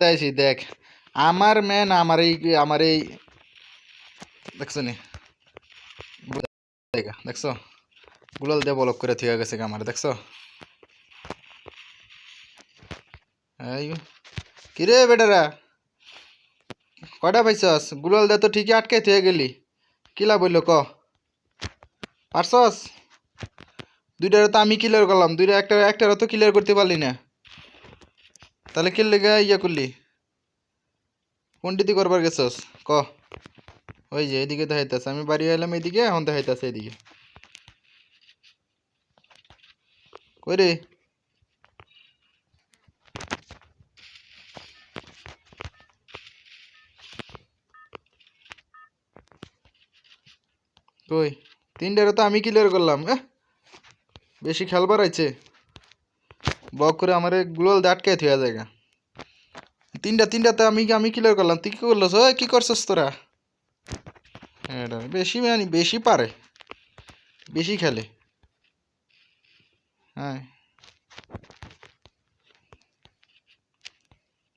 চাইছি দেখ আমার ম্যান আমার এই আমার এই দেখছ নি? দেখা, দেখছ? গুলাল দিয়ে বলক করে থিয়ে গেছে আমার দেখছ? কিরে বেটারা? কয়টা পাইছস? গুলাল দিয়ে তো ঠিকই আটকে থিয়ে গেলি। কিলা বলল ক? পারছস? দুইটারে তো আমি ক্লিয়ার করলাম দুইটা একটা একটারও তো ক্লিয়ার করতে পারলি না। তাহলে কে লেগে ইয়া করলি? কোনটিতে করবার গেছস? ক। ওই যে, এদিকে দেখাইতেছে। আমি বাড়ি এলাম এদিকে, এখন দেখাইতেছে এদিকে। কই রে? কই? তিনটারে তো আমি ক্লিয়ার করলাম, এহ? বেশি খেলবার আছে বক করে আমার গুলোল আটকায় থিয়া জায়গা তিনটা, তিনটাতে আমি আমি ক্লিয়ার করলাম। তুই কি করল ওই, কি করছস তোরা? এটা বেশি মানে বেশি পারে। বেশি খেলে। হ্যাঁ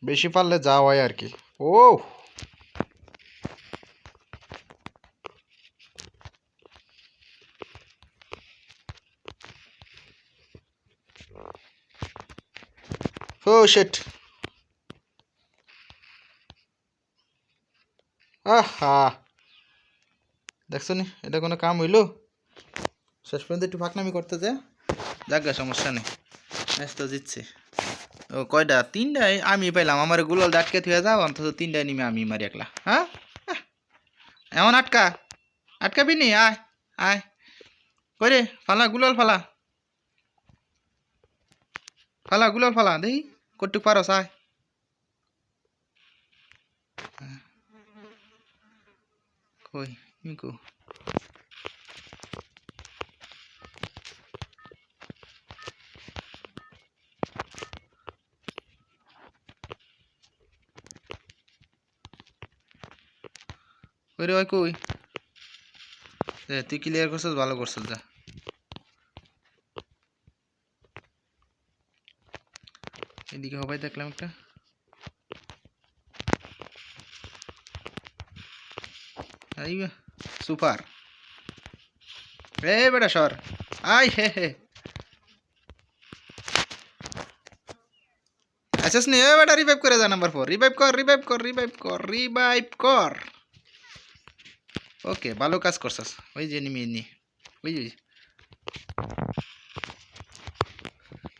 বেশি পারলে যা হয় আর কি। ও ও শেট আহা। দেখছ নি এটা কোনো কাম হইল? শেষ পর্যন্ত একটু ফাঁকনামি করতে যা। যাক গে, সমস্যা নেই। ম্যাচ তো জিতছে। ও কয়টা? তিনটায়? আমি পাইলাম আমার গুলাল আটকে থুয়ে যাও অন্তত তিনটায় নিমে আমি মারি একলা। হ্যাঁ? এমন আটকা? আটকাবি নি? আয় আয়। রে? ফালা গুলাল ফালা। ফালা গুলাল ফালা দেখি কটুক পারস আয়। কই ইকো কই রে ওই কই তুই ক্লিয়ার করছিস, ভালো করছিস, যা। এদিকে হবাই দেখলাম একটা। সুপার এ বেটা সর আই হে হে আচ্ছা এ বেটা রিভাইভ করে যা নাম্বার ফোর রিভাইভ কর রিভাইভ কর রিভাইভ কর রিভাইভ কর ওকে ভালো কাজ করছস ওই যে নিমি নি ওই যে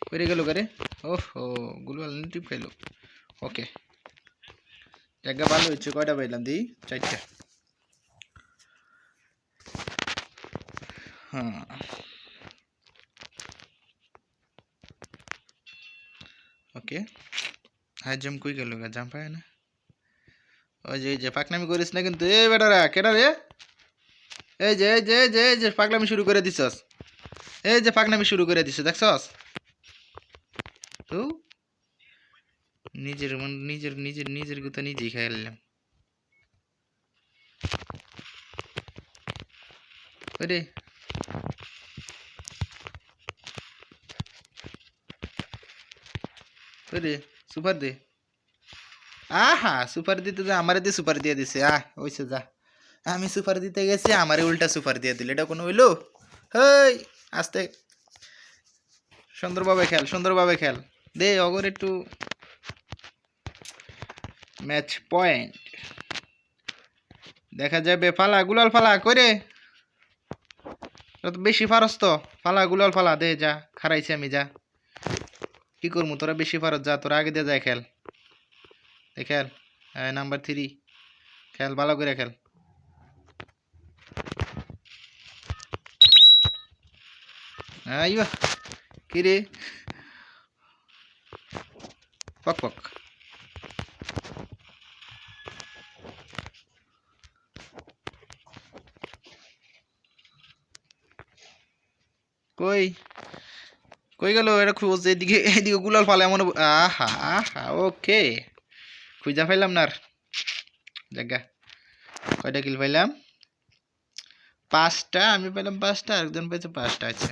কইরে গেল করে ওহো গুলওয়াল টিপ খাইলো ওকে জায়গা ভালো হচ্ছে কয়টা পাইলাম দি চারটা হ্যাঁ ওকে হাই জাম্প কই গেল গা? জাম্প পায় না? ওই যে যে, পাকনামি করিস না কিন্তু। এই বেটারা কেডা রে? এই যে এই যে এই যে এই যে, পাকনামি শুরু করে দিছস। এই যে, পাকনামি শুরু করে দিছ, দেখছস? তো? নিজের নিজের নিজের নিজের গুতা নিজেই খাই নিলাম। ওরে ওরে সুপার দে। আহা, সুপার দিতে যা, আমারে দিয়ে সুপার দিয়ে দিছে। আহ ওইসে যা। আমি সুপার দিতে গেছি, আমারে উল্টা সুপার দিয়ে দিল। এটা কোনো হইল? হেই, আস্তে। সুন্দরভাবে খেল সুন্দরভাবে খেল। দে, অগর একটু ম্যাচ পয়েন্ট দেখা যাবে, ফালা, গুলাল ফালা করে তোরা তো বেশি ফারস ফালা, গুলাল ফালা, দে, যা, খারাইছি আমি, যা। কি করব তোরা বেশি ফারস যা, তোরা আগে দিয়ে যায় খেল। খেল নাম্বার থ্রি খেল, ভালো করে খেল। আইবা কি রে? পক পক। কই? কই গেল? এটা খুঁজ এদিকে এদিকে গুলাল ফালে এমন আহা আহা, ওকে। খুঁজা পাইলাম না জায়গা কয়টা কিল পাইলাম? পাঁচটা, আমি পাইলাম পাঁচটা, আরেকজন পাইছে পাঁচটা আছে